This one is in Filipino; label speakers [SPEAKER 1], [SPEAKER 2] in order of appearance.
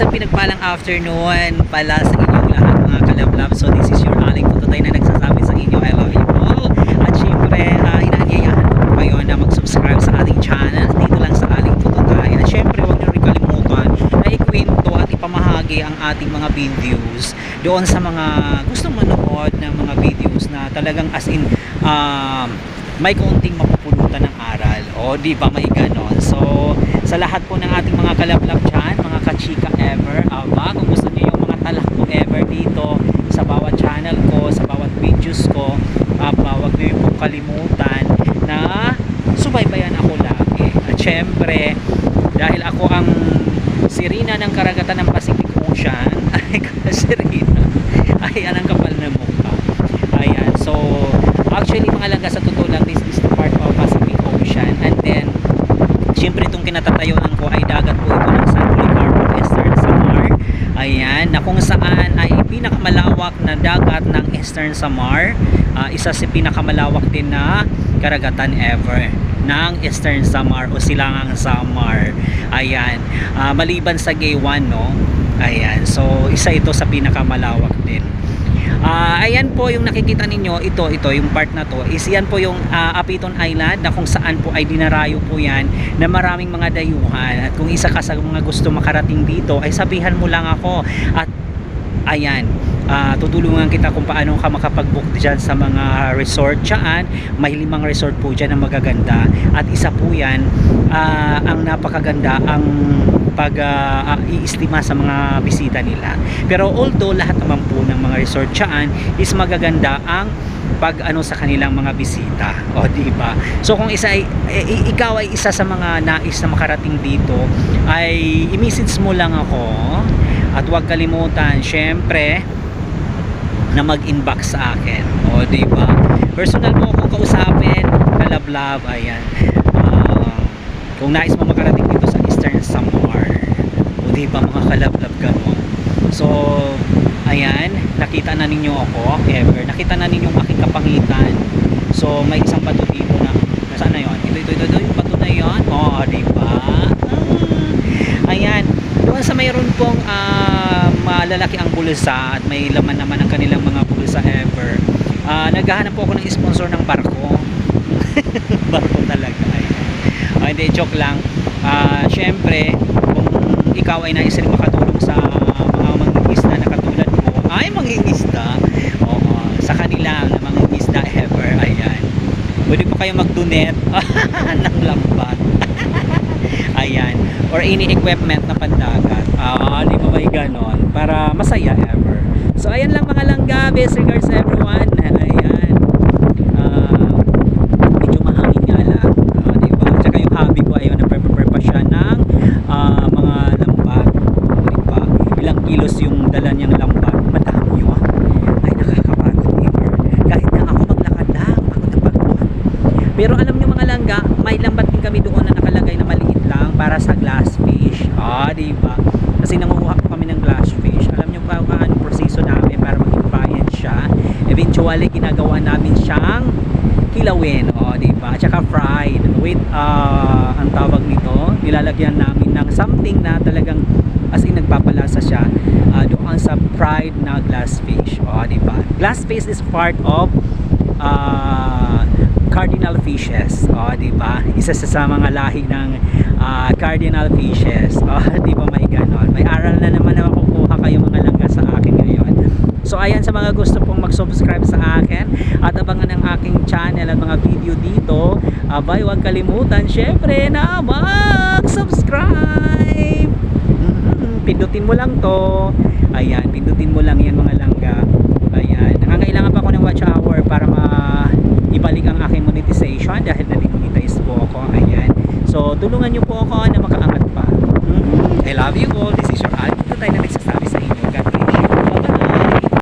[SPEAKER 1] isang pinagpalang afternoon pala sa inyong lahat mga kalablab. So this is your aling tututay na nagsasabi sa inyo, I love you all. At syempre, uh, inaanyayahan ko kayo na mag-subscribe sa ating channel dito lang sa aling tututay. At syempre, huwag niyo rin kalimutan na ikwento at ipamahagi ang ating mga videos doon sa mga gustong manood ng mga videos na talagang as in um, may kaunting mapupulutan ng aral. O, di ba may ganon? Sa lahat po ng ating mga kalablab dyan, mga kachika ever, aba, kung gusto niyo yung mga talak ko ever dito sa bawat channel ko, sa bawat videos ko, aba, huwag niyo pong kalimutan na subaybayan ako lagi. At syempre, dahil ako ang sirina ng karagatan ng Pacific Ocean, ay Sirina, ayan ang kapal na mukha. Ayan, so, actually mga langga sa totoo lang, this is the part of Pacific Ocean. And then, Siyempre itong kinatatayuan ko ay dagat po ito ng San Policarpo Eastern Samar. Ayan, na kung saan ay pinakamalawak na dagat ng Eastern Samar. Ah, isa sa pinakamalawak din na karagatan ever ng Eastern Samar o Silangang Samar. Ayan, Ah, maliban sa Gay 1, no? Ayan, so isa ito sa pinakamalawak din. Ah, ayan po yung nakikita ninyo, ito, ito, yung part na to, is yan po yung ah, Apiton Island na kung saan po ay dinarayo po yan na maraming mga dayuhan. At kung isa ka sa mga gusto makarating dito, ay sabihan mo lang ako. At ayan, ah, tutulungan kita kung paano ka makapag-book dyan sa mga resort dyan. May limang resort po dyan na magaganda. At isa po yan, ah, ang napakaganda, ang pag ah, iistima sa mga bisita nila. Pero although lahat naman po ng mga resort dyan is magaganda ang pag ano sa kanilang mga bisita. O di ba? So kung isa ay i- ikaw ay isa sa mga nais na makarating dito ay i-message mo lang ako at huwag kalimutan syempre na mag-inbox sa akin. O di ba? Personal mo akong kausapin, kalablab, ayan. Ah, kung nais mo makarating dito sa Eastern Samar. Di ba mga kalablab ganon. So, ayan, nakita na ninyo ako, ever. Nakita na ninyo aking kapangitan. So, may isang bato dito na, nasaan na yon? Ito, ito, ito, ito, yung bato na yon. O, di ba? Mm. Ayan, doon sa mayroon pong ah, malalaki ang bulsa at may laman naman ang kanilang mga bulsa ever. Ah, naghahanap po ako ng sponsor ng barko. barko talaga. Ayan. Ah, hindi, joke lang. Ah, Siyempre, ikaw ay nais rin makatulong sa mga mangingisda na katulad ko, ay mangingisda. Oo, sa kanila na mangingisda ever. Ayan. Pwede po kayo mag-donate ng lambat. Ayan. Or any equipment na pandagat. Ah, di ba ba ganon? Para masaya ever. So, ayan lang mga langga. Best regards everyone. Ayan. Ah, medyo mahangin nga lang. Ah, di ba? Tsaka yung hobby ko ayaw na prepare pa siya ng ah, mga lambat. Di ba? Kilos yung dala niyang lambat. Madami yun. Ay, nakakapagod ever. Kahit na ako maglakad lang, pagod na pagod. Pero alam niyo mga langga, may lambat din kami doon na nakalagay na maliit lang para sa glass fish. Ah, di ba? Kasi nanguha po kami ng glass fish. Alam niyo pa kung ano proseso namin para maging client siya. Eventually, ginagawa namin siyang kilawin. O, di ba? At saka fried. With, ah, ang tawag nito, nilalagyan namin ng something na talagang as in nagpapalasa siya ah, doon sa fried na glass fish. O, di ba? Glass fish is part of ah, cardinal fishes. O, di ba? Isa sa, mga lahi ng ah, cardinal fishes. O, di ba may ganon? May aral na naman na makukuha kayo mga langga sa akin ngayon. So, ayan sa mga gusto pong mag-subscribe sa akin at abangan ang aking channel at mga video dito. Abay, huwag kalimutan, syempre, na mag-subscribe! Pindutin mo lang to. Ayan, pindutin mo lang yan mga langga. Ayan, nangangailangan pa ako ng watch hour para ma ibalik ang aking monetization dahil na-demonetize po ako. Ayan. So, tulungan niyo po ako na makaangat pa. Mhm, I love you all. This is your Alvin. Na next